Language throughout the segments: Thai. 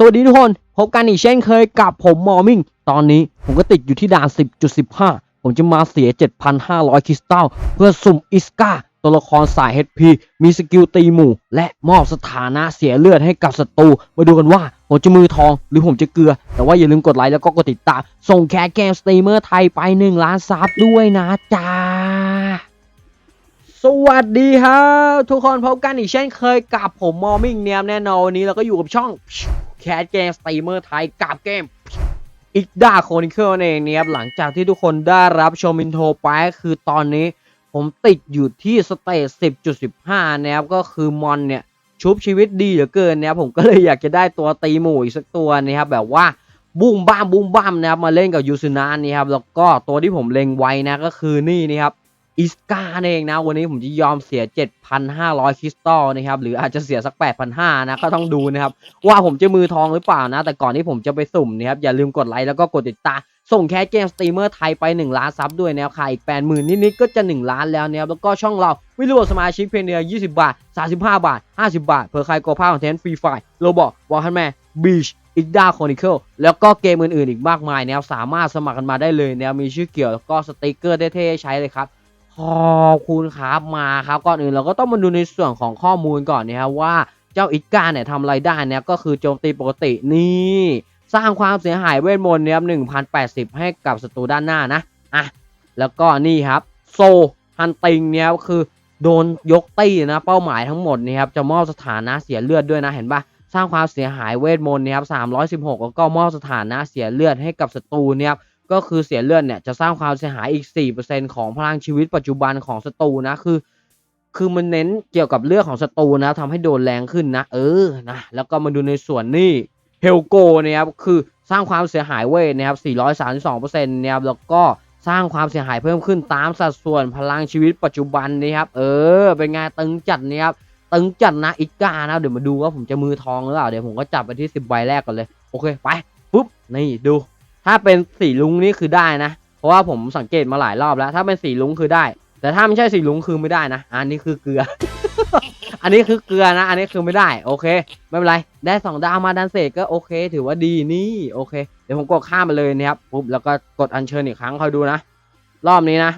สวัสดีทุกคน พบกันอีกเช่นเคยกับผมมอร์มิง ตอนนี้ผมก็ติดอยู่ที่ด่าน 10.15 ผมจะมาเสีย 7,500 คริสตัล เพื่อสุ่มอิสกาตัวละครสาย HP มีสกิลตีหมู่ และมอบสถานะเสียเลือดให้กับศัตรู มาดูกันว่า ผมจะมือทองหรือผมจะเกลือ แต่ว่าอย่าลืมกดไลค์แล้วก็กดติดตาม ส่งแคสเกมสตรีมเมอร์ไทยไป 1 ล้านซับด้วยนะจ๊ะสวัสดีครับ ทุกคนพบกันอีกเช่นเคยกับผมมอร์มิงเนียมแน่นอนวันนี้เราก็อยู่กับช่อง แคสเกมสตรีมเมอร์ไทยกับเกมอีกด้าโคนิเคิลเองเนี่ยครับหลังจากที่ทุกคนได้รับชมอินโทรไปคือตอนนี้ผมติดอยู่ที่สเตจ10.15 นะครับ ก็คือมอนเนี่ย ชุบชีวิตดีเหลือเกินนะครับผมก็เลยอยากจะได้ตัวตีหมู่อีกสักตัวนะครับ แบบว่าบุ้มบ้ามบุ้มบ้ามนะครับ มาเล่นกับยูซูนะนี่ครับ แล้วก็ตัวที่ผมเล็งไว้นะก็คือนี่นี่ครับ อิสกาเองนะ วันนี้ผมจะยอมเสีย 7,500 คริสตัลนะครับ หรืออาจจะเสียสัก 8,500 นะ ก็ต้องดูนะครับ ว่าผมจะมือทองหรือเปล่านะ แต่ก่อนที่ผมจะไปสุ่มนะครับ อย่าลืมกดไลค์แล้วก็กดติดตามส่งแคสเกมสตรีมเมอร์ไทยไป 1 ล้านซับด้วยนะครับอีก80,000นิดๆก็จะ 1 ล้านแล้วนะครับ แล้วก็ช่องเราไม่รวมสมาชิกเพียงเดียว20 บาท 35 บาท 50 บาท เพื่อใครกดภาพคอนเทนต์ฟรีไฟล์โรบอกวอลฮันแมนบีชอีกด้าคอนิเคิลแล้วก็เกมอื่นๆอีกมากมายนะครับสามารถสมัครกันมาได้เลยนะครับมีชื่อเกี่ยวแล้วก็สติกเกอร์เท่ๆใช้เลยครับ ขอบคุณครับมาครับก่อนอื่นเราก็ต้องมาดูในส่วนของข้อมูลก่อนนะครับว่าเจ้าอิกาเนี่ยทำอะไรได้เนี่ยก็คือโจมตีปกตินี่สร้างความเสียหายเวทมนต์เนี่ย1,080ให้กับศัตรูด้านหน้านะอะแล้วก็นี่ครับโซฮันติงเนี่ยก็คือโดนยกตีนะเป้าหมายทั้งหมดนี่ครับจะมอบสถานะเสียเลือดด้วยนะเห็นปะสร้างความเสียหายเวทมนต์เนี่ยครับ316แล้วก็มอบสถานะเสียเลือดให้กับศัตรูเนี่ยครับ ก็คือเสียเลือดเนี่ยจะสร้างความเสียหายอีก 4%ของพลังชีวิตปัจจุบันของศัตรูนะคือ คือมันเน้นเกี่ยวกับเรื่องของศัตรูนะทำให้โดนแรงขึ้นนะ เออนะแล้วก็มาดูในส่วนนี้เฮลโกเนี่ยครับคือสร้างความเสียหายเวทนะครับ432%เนี่ยครับแล้วก็สร้างความเสียหายเพิ่มขึ้นตามสัดส่วนพลังชีวิตปัจจุบันนะครับเออเป็นไงตึงจัดเนี่ยครับตึงจัดนะอิกานะเดี๋ยวมาดูว่าผมจะมือทองหรือเปล่าเดี๋ยวผมก็จับไปที่ 10ใบแรกก่อนเลยโอเคไปปุ๊บนี่ดู ถ้าเป็นสีลุงนี่คือได้นะ เพราะว่าผมสังเกตมาหลายรอบแล้ว ถ้าเป็นสีลุงคือได้ แต่ถ้าไม่ใช่สีลุงคือไม่ได้นะ อันนี้คือเกลือ อันนี้คือเกลือนะ อันนี้คือไม่ได้ โอเค ไม่เป็นไร ได้สองดาวมาดันเศษก็โอเค ถือว่าดีนี่ โอเค เดี๋ยวผมกดข้ามไปเลยนะครับ ปุ๊บ แล้วก็กดอัญเชิญอีกครั้งคอยดูนะ รอบนี้นะ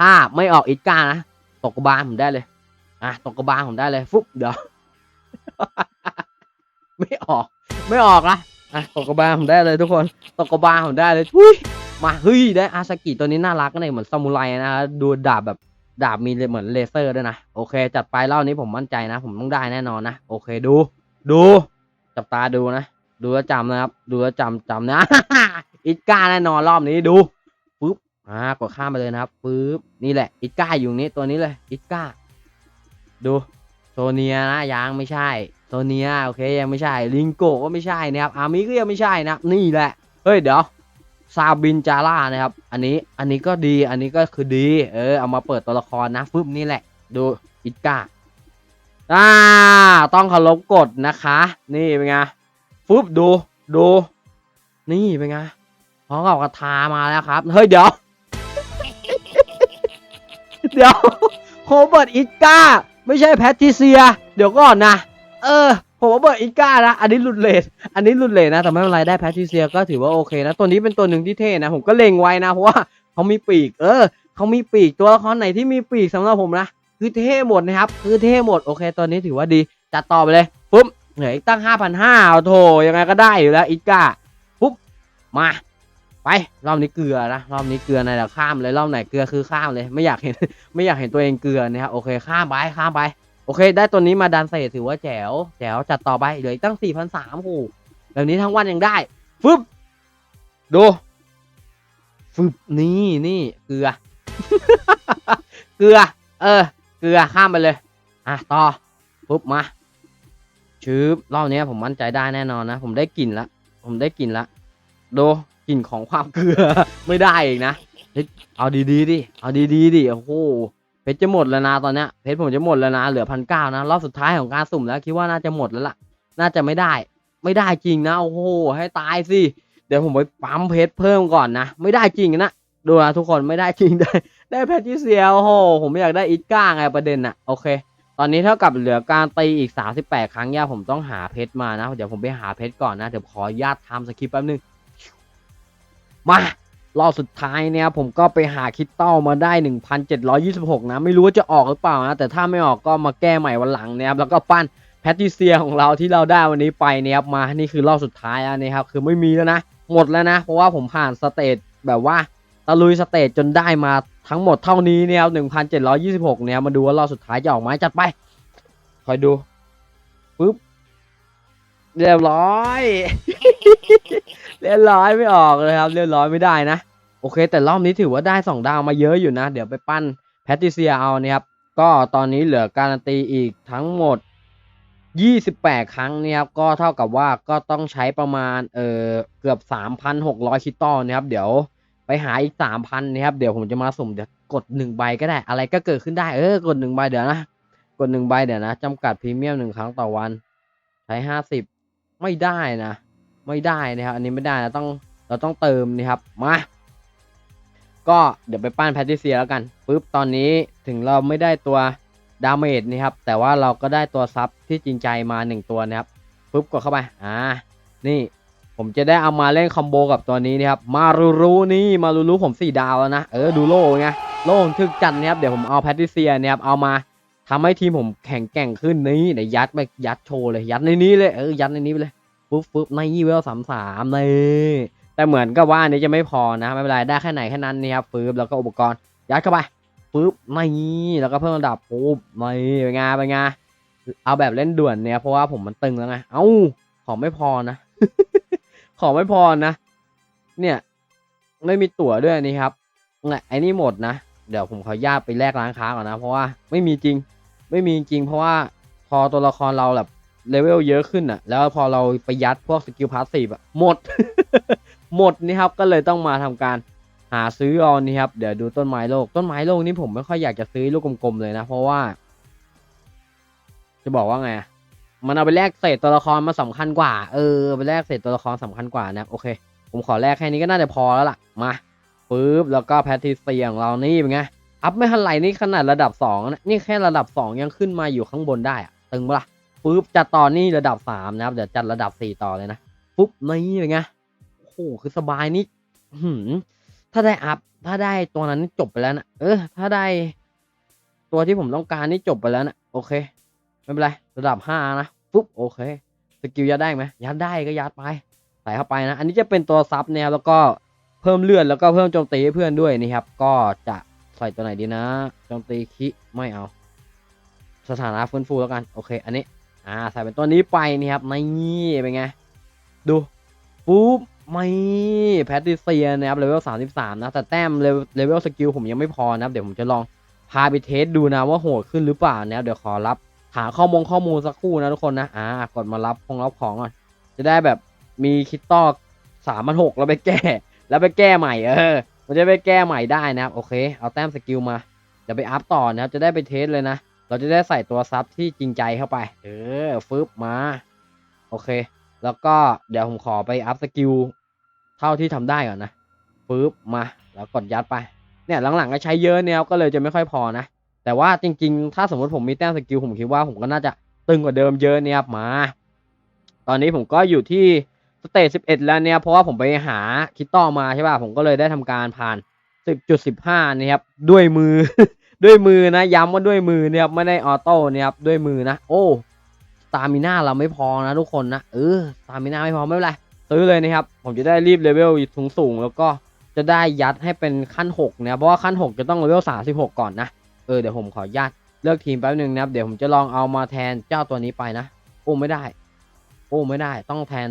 ถ้าไม่ออกอิกานะ ตกกระบาลผมได้เลย อะ ตกกระบาลผมได้เลย ฟุ๊บ เดี๋ยว ไม่ออก ไม่ออกนะ อะตกกระบาลผมได้เลยทุกคนตกกระบาลผมได้เลยทุยมาเฮ้ยได้อาซากิตัวนี้น่ารักนะเหมือนซามูไรนะดูดาบแบบดาบมีเหมือนเลเซอร์ด้วยนะโอเค จัดไปรอบนี้ผมมั่นใจนะ ผมต้องได้แน่นอนนะโอเคดู ดูจับตาดูนะ ดูแล้วจำนะครับ ดูแล้วจำจำนะอิดก้าแน่นอนรอบนี้ดูปึ๊บอ่ากดข้ามไปเลยนะครับปึ๊บนี่แหละอิดก้าอยู่นี้ตัวนี้เลยอิดก้า ดูโซเนียนะยังไม่ใช่ โซเนียโอเคยังไม่ใช่ลิงโกก็ไม่ใช่นะครับอามิก็ยังไม่ใช่นะครับนี่แหละเฮ้ยเดี๋ยวซาบินจาร่านะครับ อันนี้อันนี้ก็ดีอันนี้ก็คือดี เออเอามาเปิดตัวละครนะฟึบนี่แหละ ดูอิกาอ่าต้องเคารพกฎนะคะ นี่เป็นไงฟึบดูดู นี่เป็นไงพร้อมกับกระทามาแล้วครับ เฮ้ยเดี๋ยว เดี๋ยวโฮเบิร์ตอิกาไม่ใช่แพทริเซีย เดี๋ยวก่อนนะ เออ ผมว่าเบิร์อิก้านะ อันนี้หลุดเลทอันนี้หลุดเลทนะ แต่ไม่เป็นไรได้แพทริเซียก็ถือว่าโอเคนะ ตัวนี้เป็นตัวหนึ่งที่เท่นะ ผมก็เล็งไว้นะ เพราะว่าเขามีปีก เออ เขามีปีก ตัวละครไหนที่มีปีกสำหรับผมนะ คือเท่หมดนะครับ คือเท่หมด โอเค ตัวนี้ถือว่าดี จัดต่อไปเลยปุ๊บ เหลืออีกตั้งห้าพันห้าโถยังไงก็ได้อยู่แล้วอิก้า ปุ๊บ มา ไป รอบนี้เกลือนะ รอบนี้เกลือในแต่ข้ามเลย รอบไหนเกลือคือข้ามเลย ไม่อยากเห็น ไม่อยากเห็นตัวเองเกลือนะครับ โอเค ข้ามไป ข้ามไป โอเค ได้ตัวนี้มาดันเศษถือว่าแจ๋วแจ๋วจัดต่อไปเหลืออีกตั้งสี่พันสามโหแบบนี้ทั้งวันยังได้ฟึบดูฟึบนี่นี่เกลือ เกลือ เออ เกลือข้ามไปเลย อะต่อปุ๊บมาชืบรอบนี้ผมมั่นใจได้แน่นอนนะ ผมได้กลิ่นละผมได้กลิ่นละดูกลิ่นของความเกลือไม่ได้อีกนะเฮ้ยเอาดีๆดิเอาดีๆดิโอ้โห เพชรจะหมดแล้วนะตอนเนี้ยเพชรผมจะหมดแล้วนะ เหลือพันเก้านะ รอบสุดท้ายของการสุ่มแล้วคิดว่าน่าจะหมดแล้วล่ะ น่าจะไม่ได้ ไม่ได้จริงนะ โอ้โห ให้ตายสิ เดี๋ยวผมไปปั๊มเพชรเพิ่มก่อนนะ ไม่ได้จริงนะ ดูนะทุกคน ไม่ได้จริงได้ ได้แพทริเซียโอ้โห ผมไม่อยากได้อิก้าไงประเด็นน่ะโอเค ตอนนี้เท่ากับเหลือการตีอีก 38 ครั้งย่าผมต้องหาเพชรมานะ เดี๋ยวผมไปหาเพชรก่อนนะ เดี๋ยวขอญาตทำสคริปต์แป๊บนึง มา รอบสุดท้ายเนี่ยผมก็ไปหาคริสตัลมาได้ 1,726 นะ ไม่รู้ว่าจะออกหรือเปล่านะ แต่ถ้าไม่ออกก็มาแก้ใหม่วันหลังนะครับแล้วก็ปั้นแพทติเซียของเราที่เราได้วันนี้ไปเนี่ยครับมานี่คือรอบสุดท้ายแล้วนะครับคือไม่มีแล้วนะหมดแล้วนะ เพราะว่าผมผ่านสเตจแบบว่าตะลุยสเตจจนได้มาทั้งหมดเท่านี้เนี่ยครับ1,726เนี่ยมาดูว่ารอบสุดท้ายจะออกไหมจัดไป คอยดูปุ๊บเรียบร้อย เรียบร้อยไม่ออกเลยครับ เรียบร้อยไม่ได้นะ โอเค แต่รอบนี้ถือว่าได้สองดาวมาเยอะอยู่นะ เดี๋ยวไปปั้นแพทติเซียเอานี่ครับ ก็ตอนนี้เหลือการันตีอีกทั้งหมด 28 ครั้งนี่ยครับก็เท่ากับว่าก็ต้องใช้ประมาณเออเกือบ 3,600 คิตอนะครับเดี๋ยวไปหาอีก 3,000นะครับเดี๋ยวผมจะมาสุ่มเดี๋ยวกดหนึ่งใบก็ได้ อะไรก็เกิดขึ้นได้เออกดหนึ่งใบเดี๋ยวนะกดหนึ่งใบเดี๋ยวนะจำกัดพรีเมียมหนึ่งครั้งต่อวัน ใช้ห้าสิบไม่ได้นะ ไม่ได้นะครับ อันนี้ไม่ได้นะต้องเราต้องเติมนี่ครับมาก็เดี๋ยวไปปั้นแพทติเซียแล้วกันปุ๊บตอนนี้ถึงเราไม่ได้ตัวดาเมจนี่ครับ แต่ว่าเราก็ได้ตัวซับที่จริงใจมาหนึ่งตัวนะครับปุ๊บกดเข้าไปอ่านี่ผมจะได้เอามาเล่นคอมโบกับตัวนี้นะครับ มารูรูนี่มารูรูผมสี่ดาวแล้วนะ เออดูโล่ไงโล่ถึกจัดนะครับ เดี๋ยวผมเอาแพทติเซียเนี่ยครับเอามาทำให้ทีมผมแข็งแกร่งขึ้นนี่เดี๋ยวยัดไปยัดโชว์เลย ยัดในนี้เลยเออยัดในนี้ไปเลย ปุ๊บปุ๊บในยี่เวลสามสามนี่แต่เหมือนกับว่าอันนี้จะไม่พอนะไม่เป็นไรได้แค่ไหนแค่นั้นนี่ครับปุ๊บแล้วก็อุปกรณ์ยัดเข้าไปปุ๊บนี่แล้วก็เพิ่มระดับปุ๊บนี่เป็นไงานเป็นไงานเอาแบบเล่นด่วนเนี่ยเพราะว่าผมมันตึงแล้วไงเอ้าของไม่พอนะ ของไม่พอนะ เนี่ย ไม่มีตั๋วด้วยนี่ครับเนี่ยไอ้นี่หมดนะ เดี๋ยวผมขอญาตไปแลกร้านค้าก่อนนะ เพราะว่าไม่มีจริง ไม่มีจริง เพราะว่าพอตัวละครเราแบบ เลเวลเยอะขึ้นอะ แล้วพอเราไปยัดพวกสกิลพาสซีฟอะหมด หมดนี่ครับก็เลยต้องมาทำการหาซื้อเอานี่ครับ เดี๋ยวดูต้นไม้โลก ต้นไม้โลกนี่ผมไม่ค่อยอยากจะซื้อลูกกลมๆเลยนะ เพราะว่า จะบอกว่าไงอะมันเอาไปแลกเศษตัวละครมาสำคัญกว่า เออไปแลกเศษตัวละครสำคัญกว่านะโอเค ผมขอแลกแค่นี้ก็น่าจะพอแล้วล่ะมาปึ๊บแล้วก็แพทริเซียของเรานี่เป็นไงอัพไม่ทันไรนี่ขนาดระดับสองนะนี่แค่ระดับสองยังขึ้นมาอยู่ข้างบนได้อะตึงปะล่ะ ปุ๊บจัดต่อนี่ระดับสามนะครับ เดี๋ยวจัดระดับสี่ต่อเลยนะปุ๊บนี่เป็นไงโอ้โหคือสบายนี่หือถ้าได้อัพถ้าได้ตัวนั้นจบไปแล้วนะเออ ถ้าได้ ตัวที่ผมต้องการนี่จบไปแล้วนะโอเคไม่เป็นไรระดับห้านะปุ๊บโอเคสกิลยัดได้ไหมยัดได้ก็ยัดไปใส่เข้าไปนะ อันนี้จะเป็นตัวซับแนวแล้วก็เพิ่มเลือดแล้วก็เพิ่มโจมตีให้เพื่อนด้วยนี่ครับ ก็จะใส่ตัวไหนดีนะโจมตีคิไม่เอา สถานะฟื้นฟูแล้วกัน โอเค อันนี้ อ่าใส่เป็นตัวนี้ไปนี่ครับนี่เป็นไง ดูปุ๊บไม่แพทริเซียนะครับเลเวลสามสิบสามนะแต่แต้มเลเวลสกิลผมยังไม่พอนะครับเดี๋ยวผมจะลองพาไปเทสดูนะว่าโหดขึ้นหรือเปล่านะครับเดี๋ยวขอรับหาข้อมูลข้อมูลสักครู่นะทุกคนนะอ่ากดมารับของรับของก่อนจะได้แบบมีคิดตอกสามพันหกแล้วไปแก้ แล้วไปแก้ใหม่เออมันจะไปแก้ใหม่ได้นะครับโอเค เอาแต้มสกิลมาเดี๋ยวไปอัพต่อนะครับจะได้ไปเทสเลยนะ เราจะได้ใส่ตัวซับที่จริงใจเข้าไป เออฟึบมา โอเค แล้วก็เดี๋ยวผมขอไปอัพสกิลเท่าที่ทำได้ก่อนนะฟึบมา แล้วกดยัดไป เนี่ยหลังๆก็ใช้เยอะเนี่ยก็เลยจะไม่ค่อยพอนะ แต่ว่าจริงๆ ถ้าสมมติผมมีแต้มสกิลผมคิดว่าผมก็น่าจะตึงกว่าเดิมเยอะเนี่ยมา ตอนนี้ผมก็อยู่ที่สเตจ11 แล้วเนี่ยเพราะว่าผมไปหาคิตตอมาใช่ป่ะผมก็เลยได้ทำการผ่าน 10.15 นะครับ ด้วยมือ ด้วยมือนะย้ำว่าด้วยมือเนี่ยครับไม่ได้ออโต้เนี่ยครับด้วยมือนะ โอ้ตามิน่าเราไม่พอนะทุกคนนะเออตามิน่าไม่พอไม่เป็นไรซื้อเลยนะครับ ผมจะได้รีบเลเวลสูงสูงๆแล้วก็จะได้ยัดให้เป็นขั้น6นะครับเพราะว่าขั้น 6 จะต้องเลเวล36 ก่อนนะเออเดี๋ยวผมขอญาตเลือกทีมแป๊บนึงนะครับเดี๋ยวผมจะลองเอามาแทนเจ้าตัวนี้ไปนะโอ้ไม่ได้ โอ้ไม่ได้ต้องแทน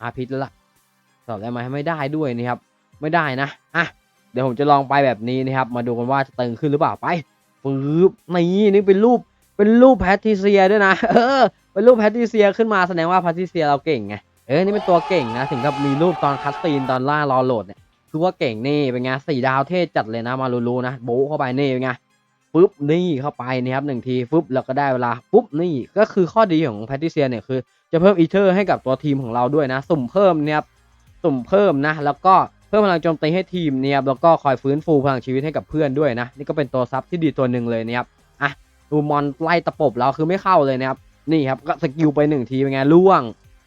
อาพิษแล้วล่ะตอบได้ไหมไม่ได้ด้วยนี่ครับ ไม่ได้นะอะ เดี๋ยวผมจะลองไปแบบนี้นะครับ มาดูกันว่าจะตึงขึ้นหรือเปล่าไปฟืบนี่นี่เป็นรูปเป็นรูปแพทริเซียด้วยนะเออเป็นรูปแพทริเซียขึ้นมาแสดงว่าแพทริเซียเราเก่งไงเออนี่เป็นตัวเก่งนะถึงกับมีรูปตอนคัสซีนตอนล่ารอโหลดเนี่ยคือว่าเก่งนี่เป็นไงสี่ดาวเทศจัดเลยนะมารูๆนะโบเข้าไปนี่เป็นไงปุ๊บนี่เข้าไปนะครับหนึ่งทีปุ๊บแล้วก็ได้เวลาปุ๊บนี่ก็คือข้อดีของแพทริเซียเนี่ยคือ จะเพิ่มอีเทอร์ให้กับตัวทีมของเราด้วยนะ สุ่มเพิ่มเนี่ยครับสุ่มเพิ่มนะ แล้วก็ พิ่มพลังโจมตีให้ทีมเนี่ยครับแล้วก็คอยฟื้นฟูพลังชีวิตให้กับเพื่อนด้วยนะ นี่ก็เป็นตัวซับที่ดีตัวหนึ่งเลยนะครับอะดูมอนไล่ตะปบแล้วคือไม่เข้าเลยนะครับนี่ครับก็สกิลไปหนึ่งทีเป็นไงล่วง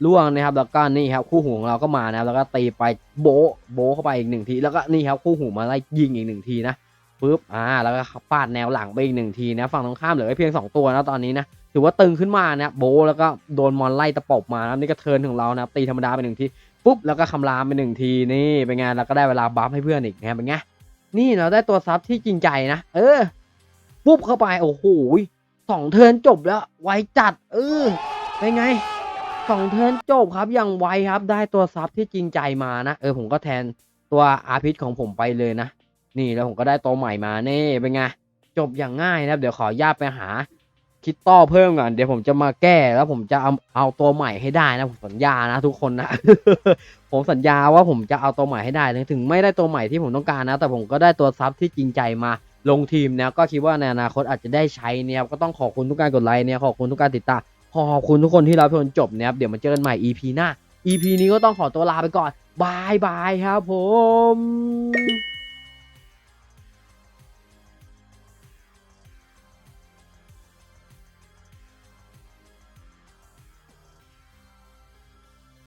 ล่วงนะครับแล้วก็นี่ครับคู่หูของเราก็มานะครับแล้วก็ตีไปโบโบเข้าไปอีกหนึ่งที แล้วก็นี่ครับคู่หูมาไล่ยิงอีกหนึ่งทีนะปุ๊บอ่าแล้วก็ฟาดแนวหลังไปอีกหนึ่งทีนะฝั่งตรงข้ามเหลือเพียงสองตัวนะตอนนี้นะถือว่าตึงขึ้นมานะโบแล้วก็โดนมอนไล่ตะปบมานะนี่ก็เทิร์นของเรานะตีธรรมดาไปหนึ่งที ปุ๊บแล้วก็คำรามไปหนึ่งทีนี่เป็นไงแล้วก็ได้เวลาบัฟให้เพื่อนอีกนะเป็นไงนี่เราได้ตัวซับที่จริงใจนะเออปุ๊บเข้าไปโอ้โหสองเทินจบแล้วไวจัด เออเป็นไงสองเทินจบครับอย่างไวครับ ได้ตัวซับที่จริงใจมานะเออผมก็แทนตัวอาพิษของผมไปเลยนะนี่แล้วผมก็ได้ตัวใหม่มาเน่เป็นไงจบอย่างง่ายนะครับ เดี๋ยวขอญาตไปหา คิดต่อเพิ่มก่อนเดี๋ยวผมจะมาแก้แล้วผมจะเอาเอาตัวใหม่ให้ได้นะผมสัญญานะทุกคนนะ ผมสัญญาว่าผมจะเอาตัวใหม่ให้ได้ถึงไม่ได้ตัวใหม่ที่ผมต้องการนะ แต่ผมก็ได้ตัวซับที่จริงใจมาลงทีมนะก็คิดว่าในอนาคตอาจจะได้ใช้เนี่ยก็ต้องขอบคุณทุกการกดไลค์เนี่ยขอบคุณทุกการติดตามขอบคุณทุกคนที่รับชมจบเนะครับเดี๋ยวมาเจอกันใหม่ EP หน้า EP นี้ก็ต้องขอตัวลาไปก่อนบายบายครับผม